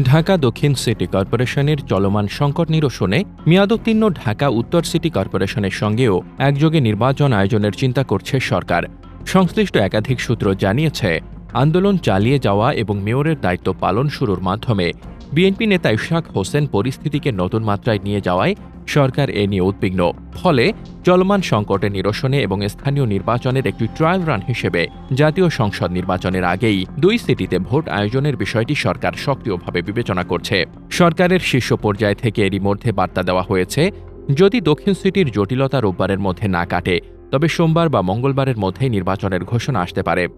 ঢাকা দক্ষিণ সিটি কর্পোরেশনের চলমান সংকট নিরসনে মেয়াদোত্তীর্ণ ঢাকা উত্তর সিটি কর্পোরেশনের সঙ্গেও একযোগে নির্বাচন আয়োজনের চিন্তা করছে সরকার। সংশ্লিষ্ট একাধিক সূত্র জানিয়েছে, আন্দোলন চালিয়ে যাওয়া এবং মেয়রের দায়িত্ব পালন শুরুর মাধ্যমে বিএনপি নেতা ইশাক হোসেন পরিস্থিতিকে নতুন মাত্রায় নিয়ে যাওয়ায় সরকার এ নিয়ে উদ্বিগ্ন। ফলে চলমান সংকটে নিরসনে এবং স্থানীয় নির্বাচনের একটি ট্রায়াল রান হিসেবে জাতীয় সংসদ নির্বাচনের আগেই দুই সিটিতে ভোট আয়োজনের বিষয়টি সরকার সক্রিয়ভাবে বিবেচনা করছে। সরকারের শীর্ষ পর্যায় থেকে এরই মধ্যে বার্তা দেওয়া হয়েছে, যদি দক্ষিণ সিটির জটিলতা রোববারের মধ্যে না কাটে, তবে সোমবার বা মঙ্গলবারের মধ্যেই নির্বাচনের ঘোষণা আসতে পারে।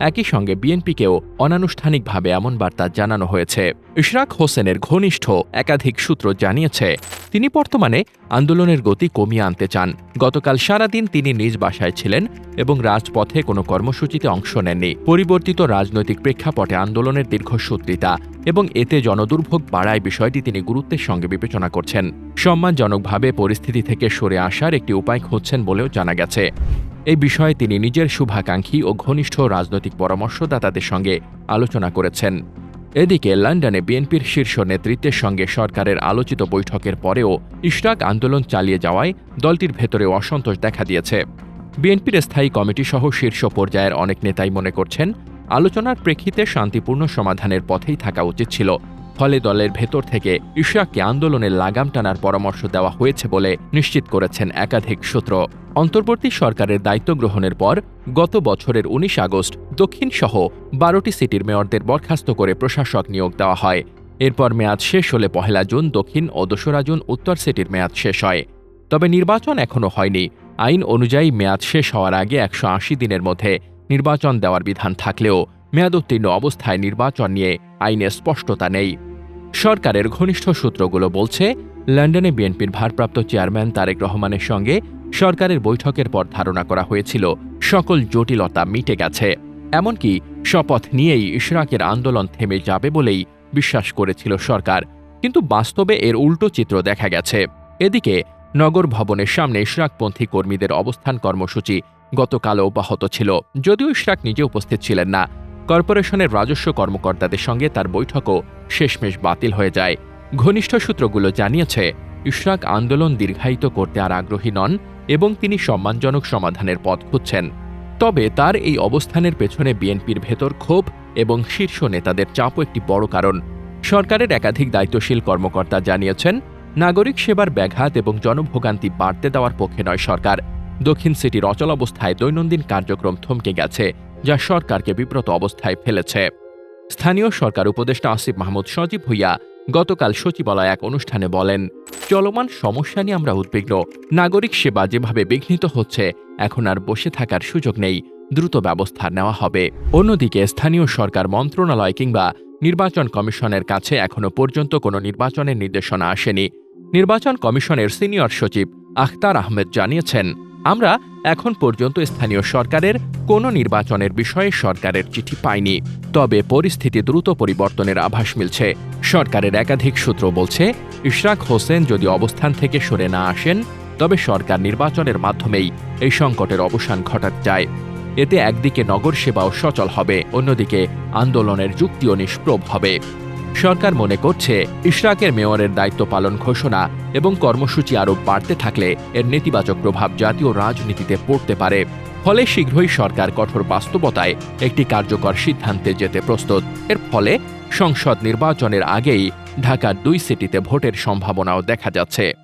একই সঙ্গে বিএনপিকেও অনানুষ্ঠানিকভাবে এমন বার্তা জানানো হয়েছে। ইশরাক হোসেনের ঘনিষ্ঠ একাধিক সূত্র জানিয়েছে, তিনি বর্তমানে আন্দোলনের গতি কমিয়ে আনতে চান। গতকাল সারাদিন তিনি নিজ বাসায় ছিলেন এবং রাজপথে কোনো কর্মসূচিতে অংশ নেননি। পরিবর্তিত রাজনৈতিক প্রেক্ষাপটে আন্দোলনের দীর্ঘসূত্রিতা এবং এতে জনদুর্ভোগ বাড়ায় বিষয়টি তিনি গুরুত্বের সঙ্গে বিবেচনা করছেন। সম্মানজনকভাবে পরিস্থিতি থেকে সরে আসার একটি উপায় খুঁজছেন বলেও জানা গেছে। এই বিষয়ে তিনি নিজের শুভাকাঙ্ক্ষী ও ঘনিষ্ঠ রাজনৈতিক পরামর্শদাতাদের সঙ্গে আলোচনা করেছেন। এদিকে লন্ডনে বিএনপির শীর্ষ নেতৃত্বের সঙ্গে সরকারের আলোচিত বৈঠকের পরেও ইশরাক আন্দোলন চালিয়ে যাওয়ায় দলটির ভেতরে অসন্তোষ দেখা দিয়েছে। বিএনপির স্থায়ী কমিটি সহ শীর্ষ পর্যায়ের অনেক নেতাই মনে করছেন, আলোচনার প্রেক্ষিতে শান্তিপূর্ণ সমাধানের পথেই থাকা উচিত ছিল। ফলে দলের ভেতর থেকে ইশরাককে আন্দোলনের লাগাম টানার পরামর্শ দেওয়া হয়েছে বলে নিশ্চিত করেছেন একাধিক সূত্র। অন্তর্বর্তী সরকারের দায়িত্ব গ্রহণের পর গত বছরের উনিশ আগস্ট দক্ষিণ সহ বারোটি সিটির মেয়রদের বরখাস্ত করে প্রশাসক নিয়োগ দেওয়া হয়। এরপর মেয়াদ শেষ হলে পহেলা জুন দক্ষিণ ও দোসরা জুন উত্তর সিটির মেয়াদ শেষ হয়। তবে নির্বাচন এখনও হয়নি। আইন অনুযায়ী মেয়াদ শেষ হওয়ার আগে একশো আশি দিনের মধ্যে নির্বাচন দেওয়ার বিধান থাকলেও মেয়াদোত্তীর্ণ অবস্থায় নির্বাচন নিয়ে আইনে স্পষ্টতা নেই। সরকারের ঘনিষ্ঠ সূত্রগুলো বলছে, লন্ডনে বিএনপির ভারপ্রাপ্ত চেয়ারম্যান তারেক রহমানের সঙ্গে সরকারের বৈঠকের পর ধারণা করা হয়েছিল, সকল জটিলতা মিটে গেছে। এমনকি শপথ নিয়েই ইশরাকের আন্দোলন থেমে যাবে বলেই বিশ্বাস করেছিল সরকার। কিন্তু বাস্তবে এর উল্টো চিত্র দেখা গেছে। এদিকে নগর ভবনের সামনে ইশরাকপন্থী কর্মীদের অবস্থান কর্মসূচি গতকালও অব্যাহত ছিল, যদিও ইশরাক নিজে উপস্থিত ছিলেন না। কর্পোরেশনের রাজস্ব কর্মকর্তাদের সঙ্গে তার বৈঠকও শেষমেশ বাতিল হয়ে যায়। ঘনিষ্ঠ সূত্রগুলো জানিয়েছে, ইশরাক আন্দোলন দীর্ঘায়িত করতে আর আগ্রহী নন এবং তিনি সম্মানজনক সমাধানের পথ খুঁজছেন। তবে তার এই অবস্থানের পেছনে বিএনপির ভেতর ক্ষোভ এবং শীর্ষ নেতাদের চাপও একটি বড় কারণ। সরকারের একাধিক দায়িত্বশীল কর্মকর্তা জানিয়েছেন, নাগরিক সেবার ব্যাঘাত এবং জনভোগান্তি বাড়তে দেওয়ার পক্ষে নয় সরকার। দক্ষিণ সিটির অচল অবস্থায় দৈনন্দিন কার্যক্রম থমকে গেছে। যা সরকারকে বিব্রত অবস্থায় ফেলেছে। স্থানীয় সরকার উপদেষ্টা আসিফ মাহমুদ সজীব হইয়া গতকাল সচিবালয় এক অনুষ্ঠানে বলেন, চলমান সমস্যা নিয়ে আমরা উদ্বিগ্ন। নাগরিক সেবা যেভাবে বিঘ্নিত হচ্ছে, এখন আর বসে থাকার সুযোগ নেই। দ্রুত ব্যবস্থা নেওয়া হবে। অন্যদিকে স্থানীয় সরকার মন্ত্রণালয় কিংবা নির্বাচন কমিশনের কাছে এখনও পর্যন্ত কোনো নির্বাচনের নির্দেশনা আসেনি। নির্বাচন কমিশনের সিনিয়র সচিব আখতার আহমেদ জানিয়েছেন, আমরা এখন পর্যন্ত স্থানীয় সরকারের কোনো নির্বাচনের বিষয়ে সরকারের চিঠি পায়নি। তবে পরিস্থিতি দ্রুত পরিবর্তনের আভাস মিলছে। সরকারের একাধিক সূত্র বলছে, ইশরাক হোসেন যদি অবস্থান থেকে সরে না আসেন, তবে সরকার নির্বাচনের মাধ্যমেই এই সংকটের অবসান ঘটাতে চায়। এতে একদিকে নগর সেবাও সচল হবে, অন্যদিকে আন্দোলনের যুক্তিও নিষ্প্রভ হবে। সরকার মনে করছে ইশরাকের মেয়রের দায়িত্ব পালন ঘোষণা এবং কর্মসূচি আরও বাড়তে থাকলে এর নেতিবাচক প্রভাব জাতীয় রাজনীতিতে পড়তে পারে। ফলে শীঘ্রই সরকার কঠোর বাস্তবতায় একটি কার্যকর সিদ্ধান্তে যেতে প্রস্তুত। এর ফলে সংসদ নির্বাচনের আগেই ঢাকার দুই সিটিতে ভোটের সম্ভাবনাও দেখা যাচ্ছে।